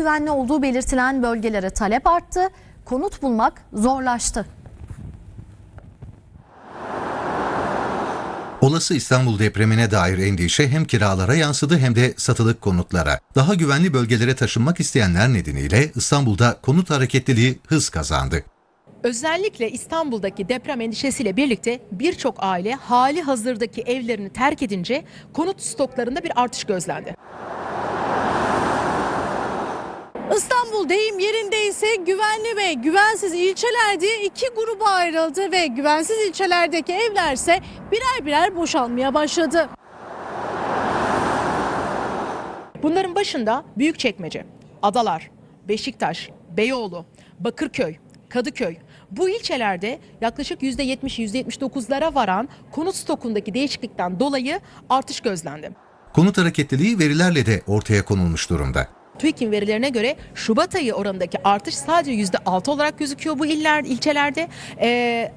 Güvenli olduğu belirtilen bölgelere talep arttı, konut bulmak zorlaştı. Olası İstanbul depremine dair endişe hem kiralara yansıdı hem de satılık konutlara. Daha güvenli bölgelere taşınmak isteyenler nedeniyle İstanbul'da konut hareketliliği hız kazandı. Özellikle İstanbul'daki deprem endişesiyle birlikte birçok aile hali hazırdaki evlerini terk edince konut stoklarında bir artış gözlendi. İstanbul deyim yerindeyse güvenli ve güvensiz ilçeler diye iki gruba ayrıldı ve güvensiz ilçelerdeki evlerse birer birer boşalmaya başladı. Bunların başında Büyükçekmece, Adalar, Beşiktaş, Beyoğlu, Bakırköy, Kadıköy bu ilçelerde yaklaşık %70-%79'lara varan konut stokundaki değişiklikten dolayı artış gözlendi. Konut hareketliliği verilerle de ortaya konulmuş durumda. TÜİK'in verilerine göre Şubat ayı oranındaki artış sadece %6 olarak gözüküyor bu iller ilçelerde. Ee,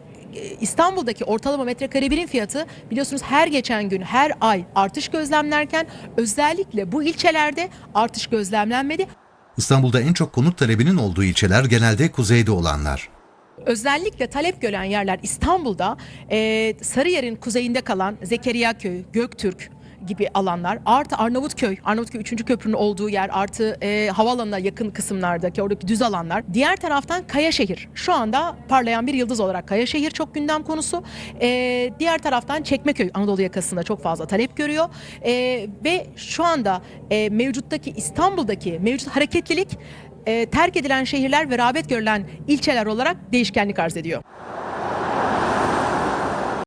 İstanbul'daki ortalama metrekare birim fiyatı biliyorsunuz her geçen gün her ay artış gözlemlerken özellikle bu ilçelerde artış gözlemlenmedi. İstanbul'da en çok konut talebinin olduğu ilçeler genelde kuzeyde olanlar. Özellikle talep gören yerler İstanbul'da e, Sarıyer'in kuzeyinde kalan Zekeriyaköy, Göktürk gibi alanlar artı Arnavutköy, Arnavutköy 3. köprünün olduğu yer artı e, havaalanına yakın kısımlardaki oradaki düz alanlar. Diğer taraftan Kayaşehir şu anda parlayan bir yıldız olarak Kayaşehir çok gündem konusu. E, diğer taraftan Çekmeköy Anadolu yakasında çok fazla talep görüyor E, ve şu anda e, mevcuttaki İstanbul'daki mevcut hareketlilik e, terk edilen şehirler ve rağbet görülen ilçeler olarak değişkenlik arz ediyor.